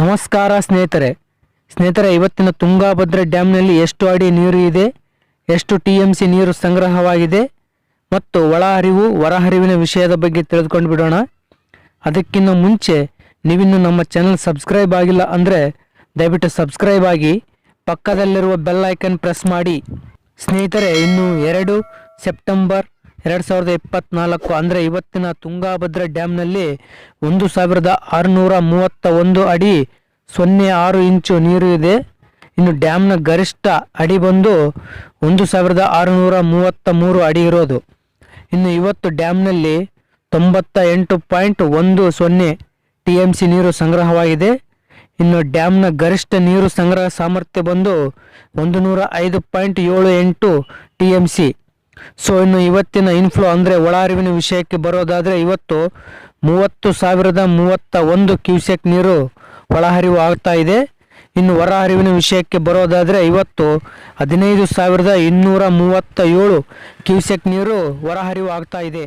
ನಮಸ್ಕಾರ ಸ್ನೇಹಿತರೆ. ಸ್ನೇಹಿತರೆ, ಇವತ್ತಿನ ತುಂಗಾಭದ್ರಾ ಡ್ಯಾಮ್ನಲ್ಲಿ ಎಷ್ಟು ಅಡಿ ನೀರು ಇದೆ? ಎಷ್ಟು ಟಿ ಎಂ ಸಿ ನೀರು ಸಂಗ್ರಹವಾಗಿದೆ? ಮತ್ತು ಒಳ ಹರಿವು ಹೊರಹರಿವಿನ ವಿಷಯದ ಬಗ್ಗೆ ತಿಳಿದುಕೊಂಡು ಬಿಡೋಣ. ಅದಕ್ಕಿಂತ ಮುಂಚೆ, ನೀವಿನ್ನು ನಮ್ಮ ಚಾನಲ್ ಸಬ್ಸ್ಕ್ರೈಬ್ ಆಗಿಲ್ಲ ಅಂದರೆ ದಯವಿಟ್ಟು ಸಬ್ಸ್ಕ್ರೈಬ್ ಆಗಿ, ಪಕ್ಕದಲ್ಲಿರುವ ಬೆಲ್ ಐಕನ್ ಪ್ರೆಸ್ ಮಾಡಿ. ಸ್ನೇಹಿತರೆ, ಇನ್ನು ಎರಡು ಸೆಪ್ಟೆಂಬರ್ ಎರಡು ಸಾವಿರದ ಇಪ್ಪತ್ನಾಲ್ಕು ಅಂದರೆ ಇವತ್ತಿನ ತುಂಗಾಭದ್ರಾ ಡ್ಯಾಮ್ನಲ್ಲಿ ಒಂದು ಸಾವಿರದ ಆರುನೂರ ಮೂವತ್ತ ಒಂದು ಅಡಿ ಸೊನ್ನೆ ಆರು ಇಂಚು ನೀರು ಇದೆ. ಇನ್ನು ಡ್ಯಾಮ್ನ ಗರಿಷ್ಠ ಅಡಿ ಬಂದು ಒಂದು ಸಾವಿರದ ಆರುನೂರ ಮೂವತ್ತ ಮೂರು ಅಡಿ ಇರೋದು. ಇನ್ನು ಇವತ್ತು ಡ್ಯಾಮ್ನಲ್ಲಿ ತೊಂಬತ್ತ ಎಂಟು ಪಾಯಿಂಟ್ ಒಂದು ಸೊನ್ನೆ ಟಿ ಎಂ ಸಿ ನೀರು ಸಂಗ್ರಹವಾಗಿದೆ. ಇನ್ನು ಡ್ಯಾಮ್ನ ಗರಿಷ್ಠ ನೀರು ಸಂಗ್ರಹ ಸಾಮರ್ಥ್ಯ ಬಂದು ಒಂದು ನೂರ ಐದು ಪಾಯಿಂಟ್ ಏಳು ಎಂಟು ಟಿ ಎಂ ಸಿ ಸೊ ಇನ್ನು ಇವತ್ತಿನ ಇನ್ಫ್ಲೋ ಅಂದರೆ ಒಳಹರಿವಿನ ವಿಷಯಕ್ಕೆ ಬರೋದಾದರೆ ಇವತ್ತು ಮೂವತ್ತು ಸಾವಿರದ ಮೂವತ್ತ ಒಂದು ಕ್ಯೂಸೆಕ್ ನೀರು ಒಳಹರಿವು ಆಗ್ತಾ ಇದೆ. ಇನ್ನು ಹೊರಹರಿವಿನ ವಿಷಯಕ್ಕೆ ಬರೋದಾದರೆ ಇವತ್ತು ಹದಿನೈದು ಸಾವಿರದ ಇನ್ನೂರ ಮೂವತ್ತ ಏಳು ಕ್ಯೂಸೆಕ್ ನೀರು ಹೊರಹರಿವು ಆಗ್ತಾ ಇದೆ.